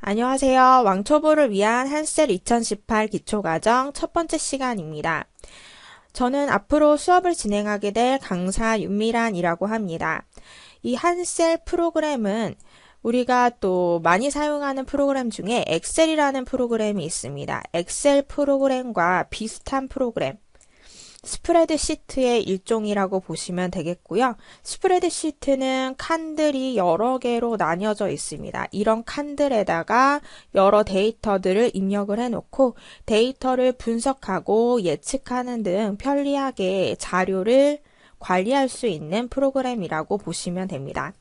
안녕하세요. 왕초보를 위한 한셀 2018 기초과정 첫 번째 시간입니다. 저는 앞으로 수업을 진행하게 될 강사 윤미란이라고 합니다. 이 한셀 프로그램은 우리가 또 많이 사용하는 프로그램 중에 엑셀이라는 프로그램이 있습니다. 엑셀 프로그램과 비슷한 프로그램. 스프레드 시트의 일종이라고 보시면 되겠고요. 스프레드 시트는 칸들이 여러 개로 나뉘어져 있습니다. 이런 칸들에다가 여러 데이터들을 입력을 해놓고 데이터를 분석하고 예측하는 등 편리하게 자료를 관리할 수 있는 프로그램이라고 보시면 됩니다.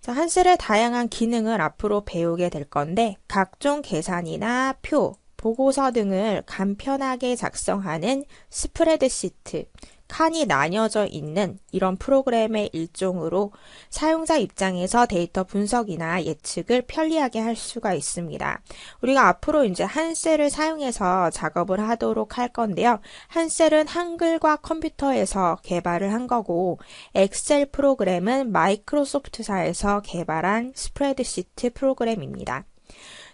자, 한셀의 다양한 기능을 앞으로 배우게 될 건데 각종 계산이나 표, 보고서 등을 간편하게 작성하는 스프레드시트, 칸이 나뉘어져 있는 이런 프로그램의 일종으로 사용자 입장에서 데이터 분석이나 예측을 편리하게 할 수가 있습니다. 우리가 앞으로 이제 한 셀을 사용해서 작업을 하도록 할 건데요. 한 셀은 한글과 컴퓨터에서 개발을 한 거고 엑셀 프로그램은 마이크로소프트사에서 개발한 스프레드시트 프로그램입니다.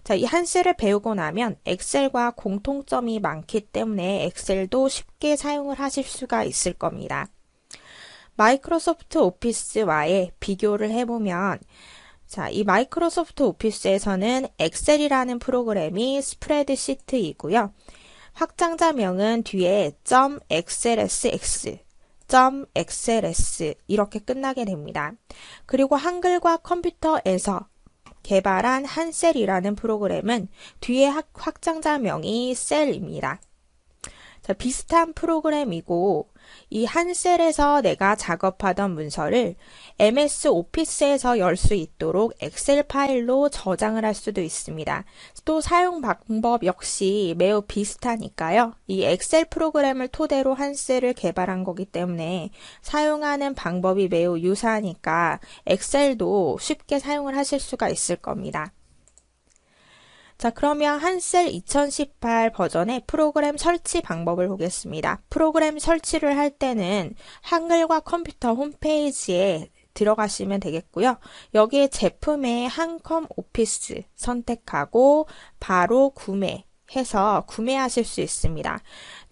자, 이 한스를 배우고 나면 엑셀과 공통점이 많기 때문에 엑셀도 쉽게 사용을 하실 수가 있을 겁니다. 마이크로소프트 오피스와의 비교를 해보면 자, 이 마이크로소프트 오피스에서는 엑셀이라는 프로그램이 스프레드시트이고요. 확장자명은 뒤에 .xlsx .xls 이렇게 끝나게 됩니다. 그리고 한글과 컴퓨터에서 개발한 한셀이라는 프로그램은 뒤에 확장자명이 셀입니다. 자, 비슷한 프로그램이고 이 한 셀에서 내가 작업하던 문서를 MS 오피스에서 열 수 있도록 엑셀 파일로 저장을 할 수도 있습니다. 또 사용 방법 역시 매우 비슷하니까요. 이 엑셀 프로그램을 토대로 한 셀을 개발한 거기 때문에 사용하는 방법이 매우 유사하니까 엑셀도 쉽게 사용을 하실 수가 있을 겁니다. 자, 그러면 한셀 2018 버전의 프로그램 설치 방법을 보겠습니다. 프로그램 설치를 할 때는 한글과 컴퓨터 홈페이지에 들어가시면 되겠고요. 여기에 제품의 한컴 오피스 선택하고 바로 구매 해서 구매하실 수 있습니다.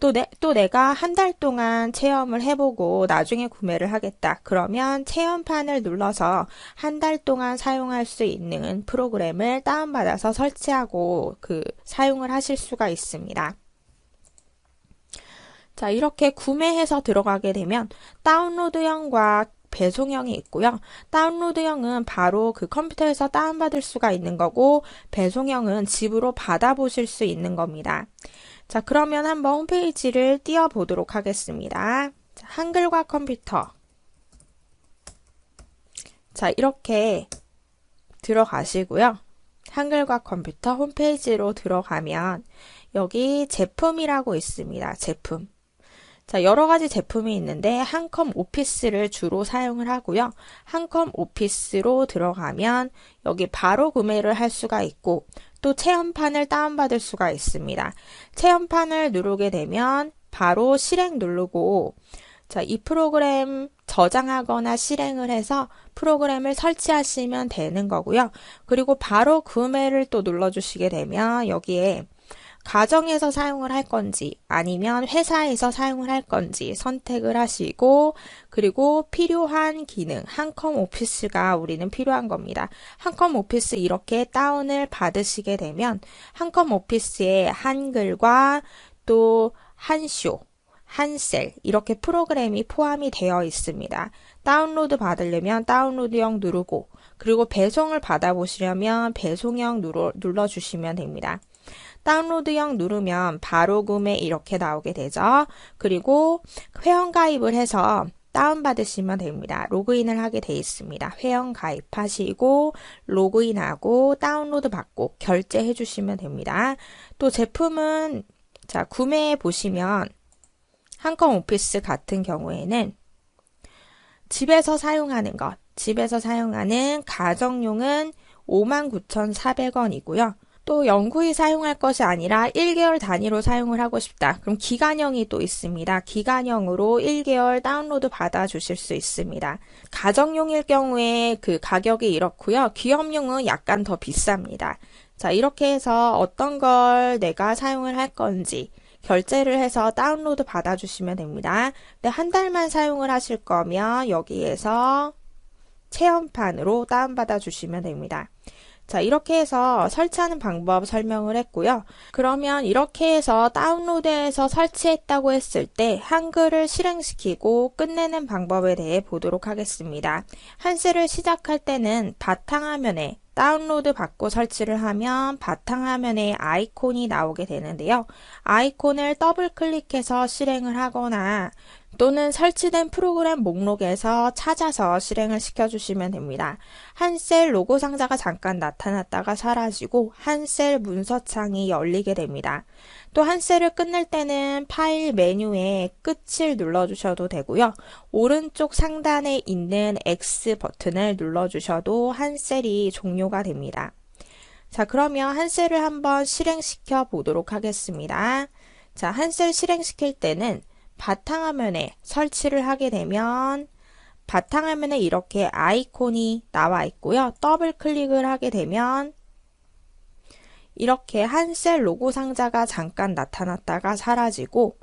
또, 내, 또 내가 한 달 동안 체험을 해보고 나중에 구매를 하겠다. 그러면 체험판을 눌러서 한 달 동안 사용할 수 있는 프로그램을 다운받아서 설치하고 그 사용을 하실 수가 있습니다. 자, 이렇게 구매해서 들어가게 되면 다운로드형과 배송형이 있고요. 다운로드형은 바로 그 컴퓨터에서 다운받을 수가 있는 거고 배송형은 집으로 받아보실 수 있는 겁니다. 자, 그러면 한번 홈페이지를 띄워보도록 하겠습니다. 자, 한글과 컴퓨터. 자, 이렇게 들어가시고요. 한글과 컴퓨터 홈페이지로 들어가면 여기 제품이라고 있습니다. 제품. 자, 여러 가지 제품이 있는데 한컴 오피스를 주로 사용을 하고요. 한컴 오피스로 들어가면 여기 바로 구매를 할 수가 있고 또 체험판을 다운받을 수가 있습니다. 체험판을 누르게 되면 바로 실행 누르고 자, 이 프로그램 저장하거나 실행을 해서 프로그램을 설치하시면 되는 거고요. 그리고 바로 구매를 또 눌러주시게 되면 여기에 가정에서 사용을 할 건지 아니면 회사에서 사용을 할 건지 선택을 하시고 그리고 필요한 기능 한컴 오피스가 우리는 필요한 겁니다. 한컴 오피스 이렇게 다운을 받으시게 되면 한컴 오피스의 한글과 또 한쇼 한셀 이렇게 프로그램이 포함이 되어 있습니다. 다운로드 받으려면 다운로드형 누르고 그리고 배송을 받아보시려면 배송형 눌러, 눌러주시면 됩니다. 다운로드형 누르면 바로 구매 이렇게 나오게 되죠. 그리고 회원 가입을 해서 다운받으시면 됩니다. 로그인을 하게 돼 있습니다. 회원 가입하시고 로그인하고 다운로드 받고 결제해 주시면 됩니다. 또 제품은 자 구매해 보시면 한컴 오피스 같은 경우에는 집에서 사용하는 것, 집에서 사용하는 가정용은 59,400원이고요. 또 영구히 사용할 것이 아니라 1개월 단위로 사용을 하고 싶다. 그럼 기간형이 또 있습니다. 기간형으로 1개월 다운로드 받아 주실 수 있습니다. 가정용일 경우에 그 가격이 이렇고요. 기업용은 약간 더 비쌉니다. 자, 이렇게 해서 어떤 걸 내가 사용을 할 건지 결제를 해서 다운로드 받아 주시면 됩니다. 근데 한 달만 사용을 하실 거면 여기에서 체험판으로 다운받아 주시면 됩니다. 자, 이렇게 해서 설치하는 방법 설명을 했고요. 그러면 이렇게 해서 다운로드해서 설치했다고 했을 때 한글을 실행시키고 끝내는 방법에 대해 보도록 하겠습니다. 한스를 시작할 때는 바탕화면에 다운로드 받고 설치를 하면 바탕화면에 아이콘이 나오게 되는데요. 아이콘을 더블 클릭해서 실행을 하거나 또는 설치된 프로그램 목록에서 찾아서 실행을 시켜주시면 됩니다. 한 셀 로고 상자가 잠깐 나타났다가 사라지고 한 셀 문서창이 열리게 됩니다. 또 한 셀을 끝낼 때는 파일 메뉴에 끝을 눌러주셔도 되고요. 오른쪽 상단에 있는 X 버튼을 눌러주셔도 한 셀이 종료가 됩니다. 자, 그러면 한 셀을 한번 실행시켜 보도록 하겠습니다. 자, 한 셀 실행시킬 때는 바탕화면에 설치를 하게 되면 바탕화면에 이렇게 아이콘이 나와 있고요. 더블 클릭을 하게 되면 이렇게 한 셀 로고 상자가 잠깐 나타났다가 사라지고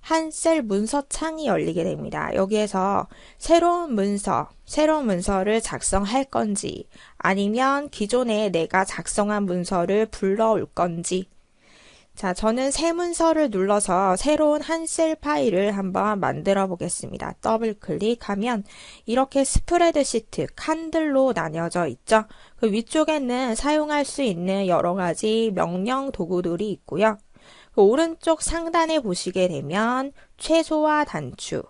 한 셀 문서 창이 열리게 됩니다. 여기에서 새로운 문서, 새로운 문서를 작성할 건지 아니면 기존에 내가 작성한 문서를 불러올 건지 자, 저는 새 문서를 눌러서 새로운 한 셀 파일을 한번 만들어 보겠습니다. 더블 클릭하면 이렇게 스프레드 시트, 칸들로 나뉘어져 있죠. 그 위쪽에는 사용할 수 있는 여러 가지 명령 도구들이 있고요. 그 오른쪽 상단에 보시게 되면 최소화 단추,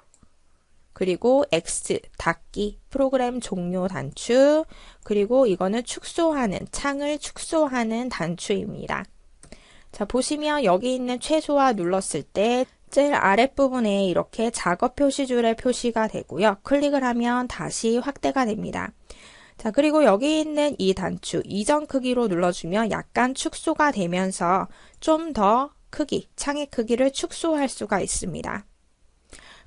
그리고 X, 닫기, 프로그램 종료 단추, 그리고 이거는 축소하는, 창을 축소하는 단추입니다. 자, 보시면 여기 있는 최소화 눌렀을 때 제일 아랫부분에 이렇게 작업 표시줄의 표시가 되고요. 클릭을 하면 다시 확대가 됩니다. 자, 그리고 여기 있는 이 단추 이전 크기로 눌러주면 약간 축소가 되면서 좀 더 크기, 창의 크기를 축소할 수가 있습니다.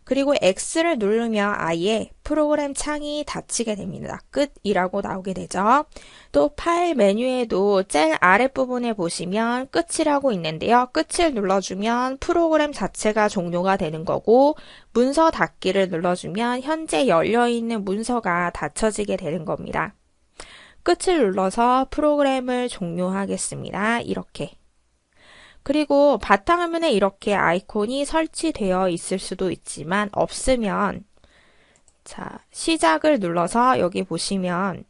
그리고 X를 누르면 아예 프로그램 창이 닫히게 됩니다. 끝이라고 나오게 되죠. 또 파일 메뉴에도 제일 아랫부분에 보시면 끝이라고 있는데요. 끝을 눌러주면 프로그램 자체가 종료가 되는 거고 문서 닫기를 눌러주면 현재 열려있는 문서가 닫혀지게 되는 겁니다. 끝을 눌러서 프로그램을 종료하겠습니다. 이렇게 그리고 바탕화면에 이렇게 아이콘이 설치되어 있을 수도 있지만 없으면 자, 시작을 눌러서 여기 보시면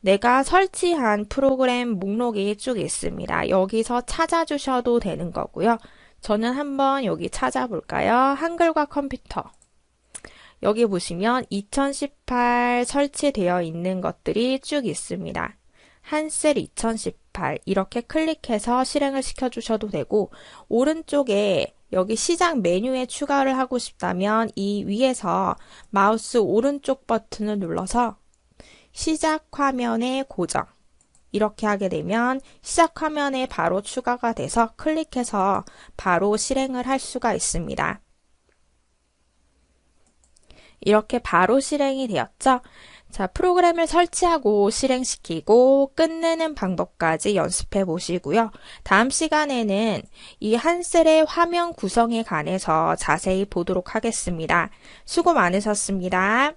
내가 설치한 프로그램 목록이 쭉 있습니다. 여기서 찾아주셔도 되는 거고요. 저는 한번 여기 찾아볼까요? 한글과 컴퓨터. 여기 보시면 2018 설치되어 있는 것들이 쭉 있습니다. 한셀 2018 이렇게 클릭해서 실행을 시켜주셔도 되고 오른쪽에 여기 시작 메뉴에 추가를 하고 싶다면 이 위에서 마우스 오른쪽 버튼을 눌러서 시작 화면에 고정 이렇게 하게 되면 시작 화면에 바로 추가가 돼서 클릭해서 바로 실행을 할 수가 있습니다. 이렇게 바로 실행이 되었죠. 자, 프로그램을 설치하고 실행시키고 끝내는 방법까지 연습해 보시고요. 다음 시간에는 이 한셀의 화면 구성에 관해서 자세히 보도록 하겠습니다. 수고 많으셨습니다.